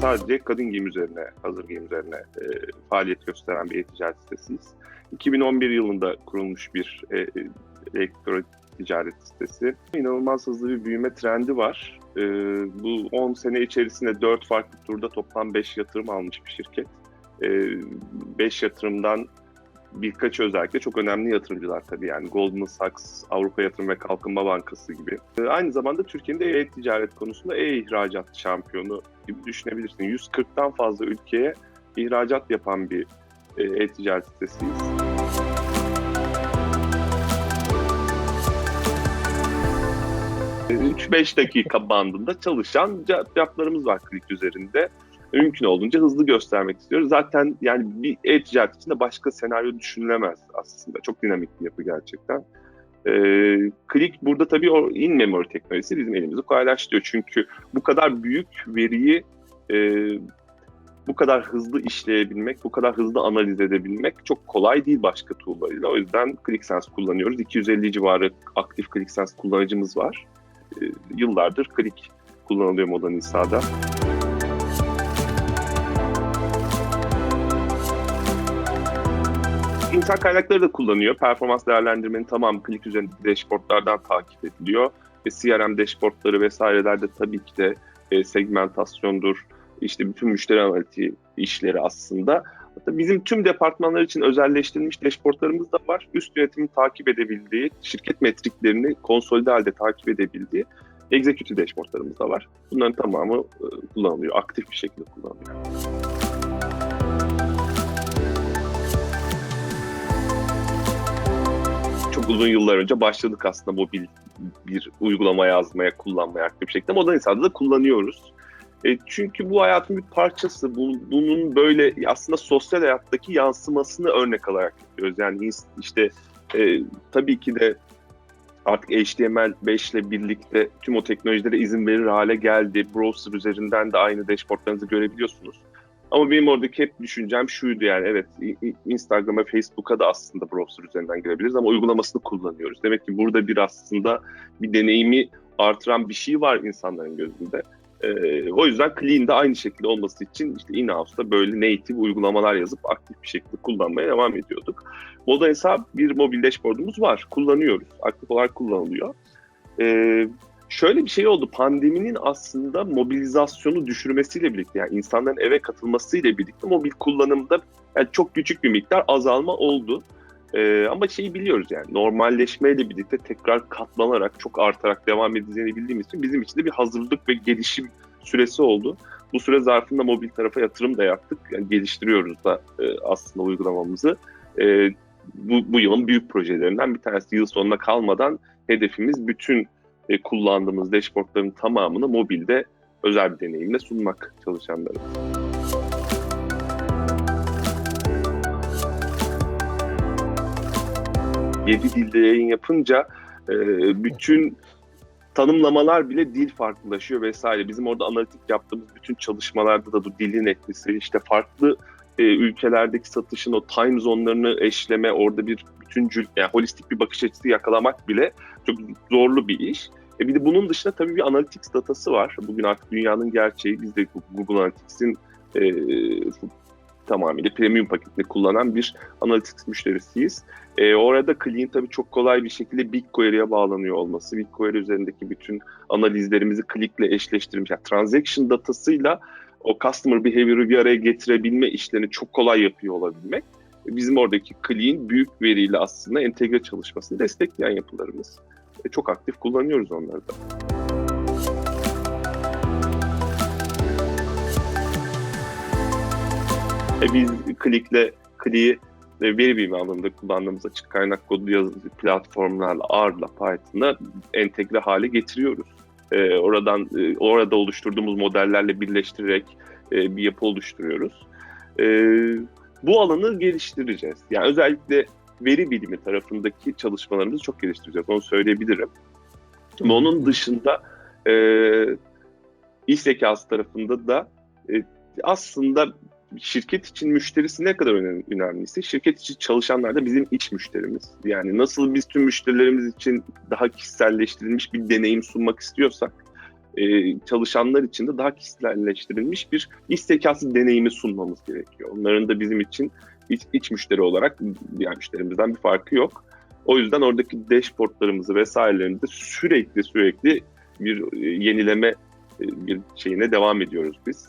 sadece kadın giyim üzerine, hazır giyim üzerine e, faaliyet gösteren bir e-ticaret sitesiyiz. 2011 yılında kurulmuş bir e, elektro ticaret sitesi. İnanılmaz hızlı bir büyüme trendi var. E, bu 10 sene içerisinde 4 farklı turda toplam 5 yatırım almış bir şirket. 5 yatırımdan birkaç özellikle çok önemli yatırımcılar tabii yani Goldman Sachs, Avrupa Yatırım ve Kalkınma Bankası gibi. Aynı zamanda Türkiye'nin de e-ticaret konusunda e-ihracat şampiyonu gibi düşünebilirsin. 140'tan fazla ülkeye ihracat yapan bir e-ticaret sitesiyiz. ...3-5 dakika bandında çalışan cevaplarımız var klik üzerinde mümkün olduğunca hızlı göstermek istiyoruz. Zaten yani bir e-ticaret içinde başka senaryo düşünülemez aslında. Çok dinamik bir yapı gerçekten. E, Click burada tabii o in-memory teknolojisi bizim elimizi kolaylaştırıyor. Çünkü bu kadar büyük veriyi e, bu kadar hızlı işleyebilmek, bu kadar hızlı analiz edebilmek çok kolay değil başka tool'larıyla. O yüzden ClickSense kullanıyoruz. 250 civarı aktif ClickSense kullanıcımız var. E, yıllardır Click kullanılıyor Moda Nisa'da. İnsan kaynakları da kullanıyor. Performans değerlendirmenin tamamı klik üzerindeki dashboardlardan takip ediliyor. Ve CRM dashboardları vesairelerde tabii ki de e, segmentasyondur, işte bütün müşteri analitiği işleri aslında. Hatta bizim tüm departmanlar için özelleştirilmiş dashboardlarımız da var. Üst yönetimin takip edebildiği, şirket metriklerini konsolide halde takip edebildiği executive dashboardlarımız da var. Bunların tamamı e, kullanılıyor, aktif bir şekilde kullanılıyor. Uzun yıllar önce başladık aslında mobil bir uygulama yazmaya, kullanmaya aktif bir şekilde. Modern insanda da kullanıyoruz. E, çünkü bu hayatın bir parçası. Bu, bunun böyle aslında sosyal hayattaki yansımasını örnek alarak yapıyoruz. Yani işte e, tabii ki de artık HTML5 ile birlikte tüm o teknolojilere izin verir hale geldi. Browser üzerinden de aynı dashboardlarınızı görebiliyorsunuz. Ama benim oradaki hep düşüncem şuydu yani evet Instagram'a, Facebook'a da aslında browser üzerinden girebiliriz ama uygulamasını kullanıyoruz. Demek ki burada bir aslında bir deneyimi artıran bir şey var insanların gözünde. Ee, o yüzden Clean de aynı şekilde olması için işte in-house'da böyle native uygulamalar yazıp aktif bir şekilde kullanmaya devam ediyorduk. Moda hesap bir mobil dashboardumuz var. Kullanıyoruz. Aktif olarak kullanılıyor. Ee, şöyle bir şey oldu. Pandeminin aslında mobilizasyonu düşürmesiyle birlikte yani insanların eve katılmasıyla birlikte mobil kullanımda yani çok küçük bir miktar azalma oldu. Ee, ama şeyi biliyoruz yani normalleşmeyle birlikte tekrar katlanarak çok artarak devam edeceğini bildiğimiz için bizim için de bir hazırlık ve gelişim süresi oldu. Bu süre zarfında mobil tarafa yatırım da yaptık. Yani geliştiriyoruz da e, aslında uygulamamızı. E, bu, bu yılın büyük projelerinden bir tanesi yıl sonuna kalmadan hedefimiz bütün e, kullandığımız dashboardların tamamını mobilde özel bir deneyimle sunmak çalışanlara. Yedi dilde yayın yapınca e, bütün tanımlamalar bile dil farklılaşıyor vesaire. Bizim orada analitik yaptığımız bütün çalışmalarda da bu dilin etkisi, işte farklı e, ülkelerdeki satışın o time zone'larını eşleme, orada bir bütüncül, yani holistik bir bakış açısı yakalamak bile çok zorlu bir iş. E bir de bunun dışında tabii bir Analytics datası var. Bugün artık dünyanın gerçeği. Biz de Google Analytics'in e, tamamıyla premium paketini kullanan bir Analytics müşterisiyiz. E, orada Clean tabii çok kolay bir şekilde BigQuery'e bağlanıyor olması. BigQuery üzerindeki bütün analizlerimizi Click'le eşleştirmiş. Yani transaction datasıyla o customer behavior'ı bir araya getirebilme işlerini çok kolay yapıyor olabilmek. Bizim oradaki Clean büyük veriyle aslında entegre çalışmasını destekleyen yapılarımız. E, çok aktif kullanıyoruz onları da. E biz Click'le Click'i veri bilimi alanında kullandığımız açık kaynak kodu yazıcı platformlarla, R'la, Python'la entegre hale getiriyoruz. E, oradan e, orada oluşturduğumuz modellerle birleştirerek e, bir yapı oluşturuyoruz. E, bu alanı geliştireceğiz. Yani özellikle veri bilimi tarafındaki çalışmalarımızı çok geliştireceğiz. Onu söyleyebilirim. Ama onun dışında e, iş zekası tarafında da e, aslında şirket için müşterisi ne kadar önemliyse şirket için çalışanlar da bizim iç müşterimiz. Yani nasıl biz tüm müşterilerimiz için daha kişiselleştirilmiş bir deneyim sunmak istiyorsak e, çalışanlar için de daha kişiselleştirilmiş bir iş zekası deneyimi sunmamız gerekiyor. Onların da bizim için iç, iç müşteri olarak diğer müşterimizden bir farkı yok. O yüzden oradaki dashboardlarımızı vesairelerimizi sürekli sürekli bir e, yenileme e, bir şeyine devam ediyoruz biz.